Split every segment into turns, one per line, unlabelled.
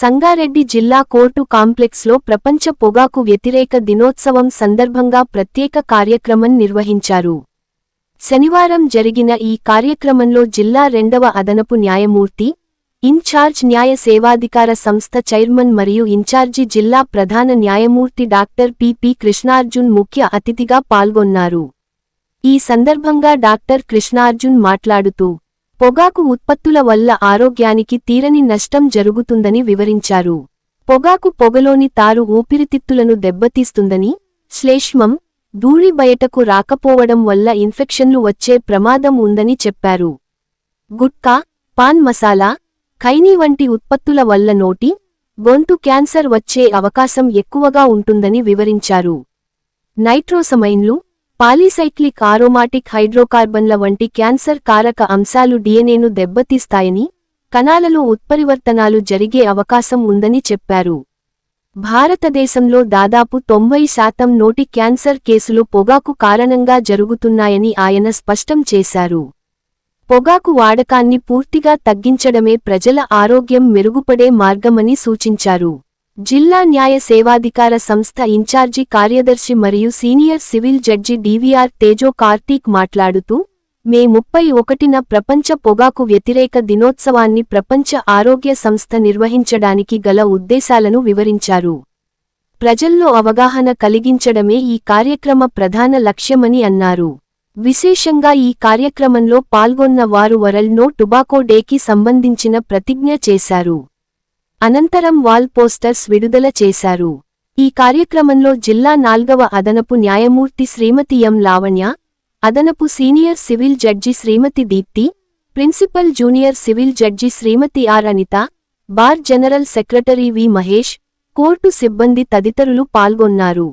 సంగారెడ్డి జిల్లా కోర్టు కాంప్లెక్స్లో ప్రపంచ పొగాకు వ్యతిరేక దినోత్సవం సందర్భంగా ప్రత్యేక కార్యక్రమం నిర్వహించారు. శనివారం జరిగిన ఈ కార్యక్రమంలో జిల్లా రెండవ అదనపు న్యాయమూర్తి ఇన్ఛార్జ్ న్యాయ సేవాధికార సంస్థ చైర్మన్ మరియు ఇన్ఛార్జి జిల్లా ప్రధాన న్యాయమూర్తి డాక్టర్ పిపి కృష్ణార్జున్ ముఖ్య అతిథిగా పాల్గొన్నారు. ఈ సందర్భంగా డాక్టర్ కృష్ణార్జున్ మాట్లాడుతూ పొగాకు ఉత్పత్తుల వల్ల ఆరోగ్యానికి తీరని నష్టం జరుగుతుందని వివరించారు. పొగాకు పొగలోని తారు ఊపిరితిత్తులను దెబ్బతీస్తుందని శ్లేష్మం ధూళి బయటకు రాకపోవడం వల్ల ఇన్ఫెక్షన్లు వచ్చే ప్రమాదం ఉందని చెప్పారు. గుట్కా పాన్ మసాలా ఖైనీ వంటి ఉత్పత్తుల వల్ల నోటి గొంతు క్యాన్సర్ వచ్చే అవకాశం ఎక్కువగా ఉంటుందని వివరించారు. నైట్రోసమైన్లు పాలీసైక్లిక్ ఆరోమాటిక్ హైడ్రోకార్బన్ల వంటి క్యాన్సర్ కారక అంశాలు డిఎన్ఏను దెబ్బతీస్తాయని కణాలలో ఉత్పరివర్తనాలు జరిగే అవకాశం ఉందని చెప్పారు. భారతదేశంలో దాదాపు తొంభై శాతం నోటి క్యాన్సర్ కేసులు పొగాకు కారణంగా జరుగుతున్నాయని ఆయన స్పష్టం చేశారు. పొగాకు వాడకాన్ని పూర్తిగా తగ్గించడమే ప్రజల ఆరోగ్యం మెరుగుపడే మార్గమని సూచించారు. జిల్లా న్యాయ సేవాధికార సంస్థ ఇన్ఛార్జి కార్యదర్శి మరియు సీనియర్ సివిల్ జడ్జి డివిఆర్ తేజో కార్తీక్ మాట్లాడుతూ మే ముప్పై ఒకటిన ప్రపంచ పొగాకు వ్యతిరేక దినోత్సవాన్ని ప్రపంచ ఆరోగ్య సంస్థ నిర్వహించడానికి గల ఉద్దేశాలను వివరించారు. ప్రజల్లో అవగాహన కలిగించడమే ఈ కార్యక్రమ ప్రధాన లక్ష్యమని అన్నారు. విశేషంగా ఈ కార్యక్రమంలో పాల్గొన్న వారు వరల్డ్ నో టుబాకో డేకి సంబంధించిన ప్రతిజ్ఞ చేశారు. అనంతరం వాల్ పోస్టర్స్ విడుదల చేశారు. ఈ కార్యక్రమంలో జిల్లా నాల్గవ అదనపు న్యాయమూర్తి శ్రీమతి ఎం లావణ్య అదనపు senior civil judge Srimati Deepti principal junior civil judge Srimati R Anitha bar general secretary V Mahesh court సిబ్బంది తదితరులు పాల్గొన్నారు.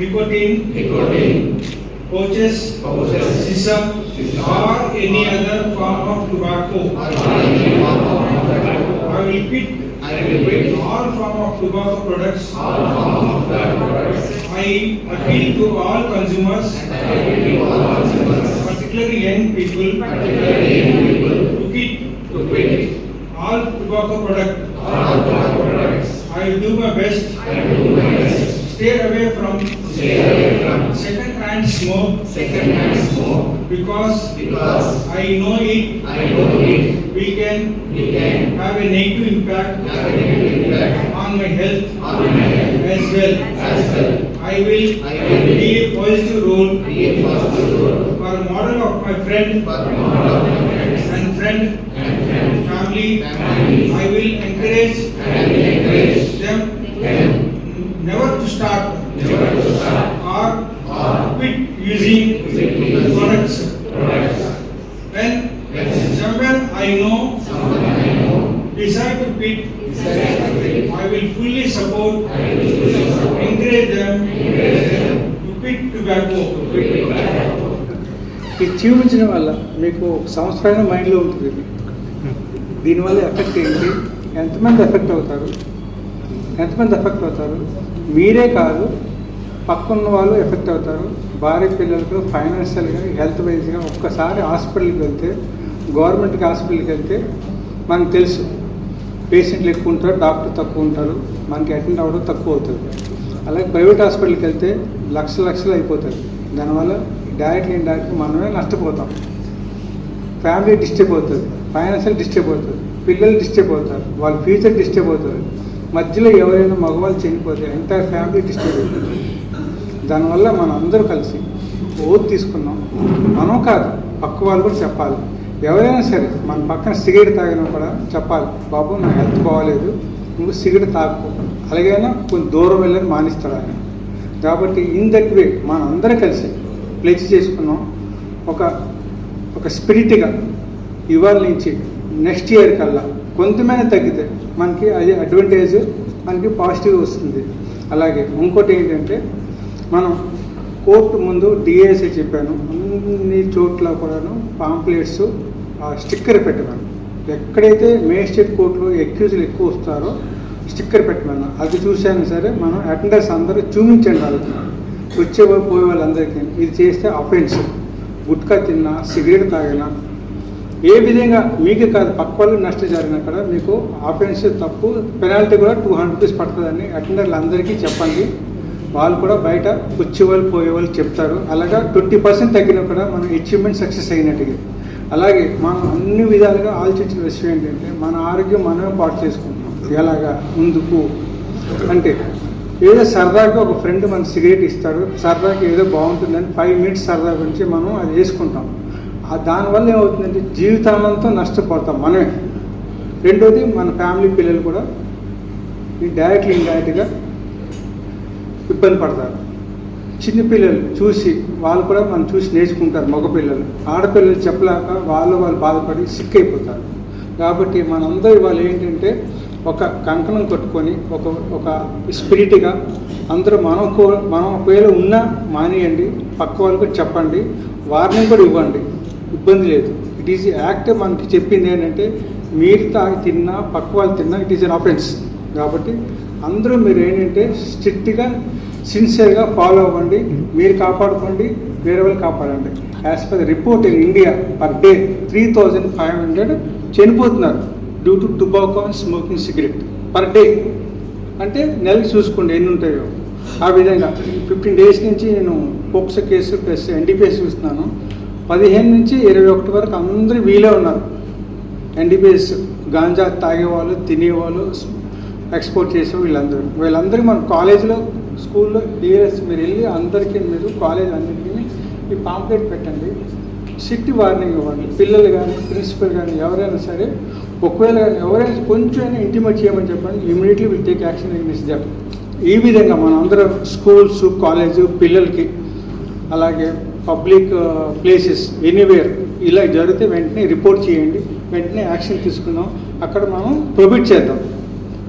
Nicotine nicotine coaches, coaches. or any other form of tobacco. I will repeat. I repeat. All form of tobacco products. All form of tobacco products. I appeal to all consumers. Particularly young people. To quit. To quit. All tobacco products. All tobacco products. I will do my best. I will do my best. Stay away from. Stay away from hand smoke. Second hand smoke. Because, because I know it. I know it. We can, we can have a negative impact, have a negative impact on my health, on my health as well. As well. I will, I will be a positive role, a positive role for model of my friend, for of my friends and friend, and friend family. family. I will encourage, I will encourage them, them never to stop, never to stop using products. When someone I know desire to quit, I will fully support, I will fully support encourage them encourage them to quit tobacco. To quit tobacco.
ఇది చూపించడం వల్ల మీకు ఒక సంవత్సరమైన మైండ్లో ఉంటుంది ఇది దీనివల్ల effect ఏంటి ఎంతమంది ఎఫెక్ట్ అవుతారు ఎంతమంది ఎఫెక్ట్ అవుతారు మీరే కాదు పక్కన వాళ్ళు ఎఫెక్ట్ అవుతారు. భార్య పిల్లలకు ఫైనాన్షియల్గా హెల్త్ వైజ్గా ఒక్కసారి హాస్పిటల్కి వెళ్తే గవర్నమెంట్కి హాస్పిటల్కి వెళ్తే మనకు తెలుసు. పేషెంట్లు ఎక్కువ ఉంటారు డాక్టర్ తక్కువ ఉంటారు మనకి అటెండ్ అవ్వడం తక్కువ అవుతుంది. అలాగే ప్రైవేట్ హాస్పిటల్కి వెళ్తే లక్ష లక్షలు అయిపోతుంది దానివల్ల డైరెక్ట్ లేని డైరెక్ట్ మనమే నష్టపోతాం. ఫ్యామిలీ డిస్టర్బ్ అవుతుంది ఫైనాన్షియల్ డిస్టర్బ్ అవుతుంది పిల్లలు డిస్టర్బ్ అవుతారు వాళ్ళ ఫ్యూచర్ డిస్టర్బ్ అవుతుంది. మధ్యలో ఎవరైనా మగవాళ్ళు చనిపోతే ఎంటైర్ ఫ్యామిలీ డిస్టర్బ్ అవుతుంది. దానివల్ల మనం అందరూ కలిసి ఓత్ తీసుకున్నాం. మనం కాదు పక్క వాళ్ళు కూడా చెప్పాలి. ఎవరైనా సరే మన పక్కన సిగరెట్ తాగినా కూడా చెప్పాలి బాబు నా హెల్త్ పోవాలేదు నువ్వు సిగరెట్ తాగు అలాగైనా కొంచెం దూరం వెళ్ళని మానిస్తాడు ఆయన. కాబట్టి ఇన్ దట్ వే మన అందరం కలిసి ప్లెచ్ చేసుకున్నాం. ఒక ఒక స్పిరిట్గా ఇవాళ నుంచి నెక్స్ట్ ఇయర్ కల్లా కొంతమైనా తగ్గితే మనకి అది అడ్వాంటేజ్ మనకి పాజిటివ్ వస్తుంది. అలాగే ఇంకోటి ఏంటంటే మనం కోర్టు ముందు డిఏసీ చెప్పాను. అన్ని చోట్ల కూడాను పాంప్లెట్స్ స్టిక్కర్ పెట్టమను ఎక్కడైతే మేజిస్ట్రేట్ కోర్టులో ఎక్యూజ్లు ఎక్కువ వస్తారో స్టిక్కర్ పెట్టమన్నా అది చూశాను సరే మనం అటెండర్స్ అందరూ చూపించండి వాళ్ళకి. వచ్చే పోయే వాళ్ళందరికీ. ఇది చేస్తే అఫెన్స్ గుట్కా తిన్నా సిగరెట్ తాగినా. ఏ విధంగా మీకు కాదు పక్క వాళ్ళు నష్టం జరిగినా మీకు ఆఫెన్స్ తప్పు పెనాల్టీ కూడా టూ హండ్రెడ్ రూపీస్ పడుతుందని అటెండర్లు అందరికీ చెప్పండి. వాళ్ళు కూడా బయట వచ్చే వాళ్ళు పోయే వాళ్ళు చెప్తారు. అలాగా ట్వంటీ పర్సెంట్ తగ్గినా కూడా మనం అచీవ్మెంట్ సక్సెస్ అయినట్టుగా. అలాగే మనం అన్ని విధాలుగా ఆలోచించిన విషయం ఏంటంటే మన ఆరోగ్యం మనమే పాటు చేసుకుంటున్నాం. ఎలాగా? ముందుకు. అంటే ఏదో సరదాగా ఒక ఫ్రెండ్ మన సిగరెట్ ఇస్తాడు. సరదాగా ఏదో బాగుంటుందని ఫైవ్ మినిట్స్ సరదా గురించి మనం అది వేసుకుంటాం. ఆ దానివల్ల ఏమవుతుందంటే జీవితాంతం నష్టపోతాం మనమే. రెండోది మన ఫ్యామిలీ పిల్లలు కూడా ఈ డైరెక్ట్లీ ఇండైరెక్ట్గా ఇబ్బంది పడతారు. చిన్నపిల్లలు చూసి వాళ్ళు కూడా మనం చూసి నేర్చుకుంటారు మగపిల్లలు. ఆడపిల్లలు చెప్పలేక వాళ్ళు వాళ్ళు బాధపడి సిక్ అయిపోతారు. కాబట్టి మనందరూ వాళ్ళు ఏంటంటే ఒక కంకణం కట్టుకొని ఒక ఒక స్పిరిట్గా అందరూ మనం మనం ఒకవేళ ఉన్నా మానేయండి. పక్క వాళ్ళకి చెప్పండి. వార్నింగ్ కూడా ఇవ్వండి. ఇబ్బంది లేదు. ఇట్ ఈజ్ యాక్ట్ మనకి చెప్పింది ఏంటంటే మీరు తాగి తిన్నా పక్క వాళ్ళు తిన్నా ఇట్ ఈజ్ అన్ ఆఫెన్స్ కాబట్టి అందరూ మీరు ఏంటంటే స్ట్రిక్ట్గా సిన్సియర్గా ఫాలో అవ్వండి. మీరు కాపాడుకోండి. వేరే వాళ్ళు కాపాడండి. As per report in India per day three thousand five hundred చనిపోతున్నారు due to tobacco and smoking cigarette per day అంటే నెలకి చూసుకోండి ఎన్ని ఉంటాయో. ఆ విధంగా ఫిఫ్టీన్ డేస్ నుంచి నేను పోక్సో కేసు ప్లస్ ఎన్డీపీఎస్ చూస్తున్నాను. పదిహేను నుంచి ఇరవై ఒకటి వరకు అందరూ వీలే ఉన్నారు. ఎన్డీపీఎస్ గాంజా తాగేవాళ్ళు తినేవాళ్ళు ఎక్స్పోర్ట్ చేసే వీళ్ళందరూ. వీళ్ళందరికీ మన కాలేజీలో స్కూల్లో డిఎస్ మీరు వెళ్ళి అందరికీ మీరు కాలేజ్ అందరికీ ఈ పాంప్లెట్ పెట్టండి. సిట్టి వార్నింగ్ ఇవ్వండి. పిల్లలు కానీ ప్రిన్సిపల్ కానీ ఎవరైనా సరే ఒకవేళ ఎవరైనా కొంచెం ఇంటిమేట్ చేయమని చెప్పండి immediately will take action against that ఈ విధంగా మనం అందరం స్కూల్స్ కాలేజు పిల్లలకి అలాగే పబ్లిక్ ప్లేసెస్ ఎనీవేర్ ఇలా జరిగితే వెంటనే రిపోర్ట్ చేయండి. వెంటనే యాక్షన్ తీసుకుందాం. అక్కడ మనం ప్రొబిట్ చేద్దాం.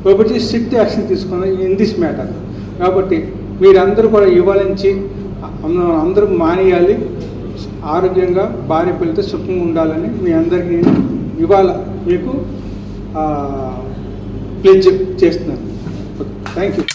కాబట్టి స్ట్రిక్ట్ యాక్షన్ తీసుకుందాం ఇన్ దిస్ మ్యాటర్ కాబట్టి మీరందరూ కూడా ఇవాళ నుంచి అందరూ మానేయాలి. ఆరోగ్యంగా భార్య పిల్లలతో సుఖంగా ఉండాలని మీ అందరికీ నేను ఇవాళ మీకు ప్లెజ్ చేస్తున్నాను. Thank you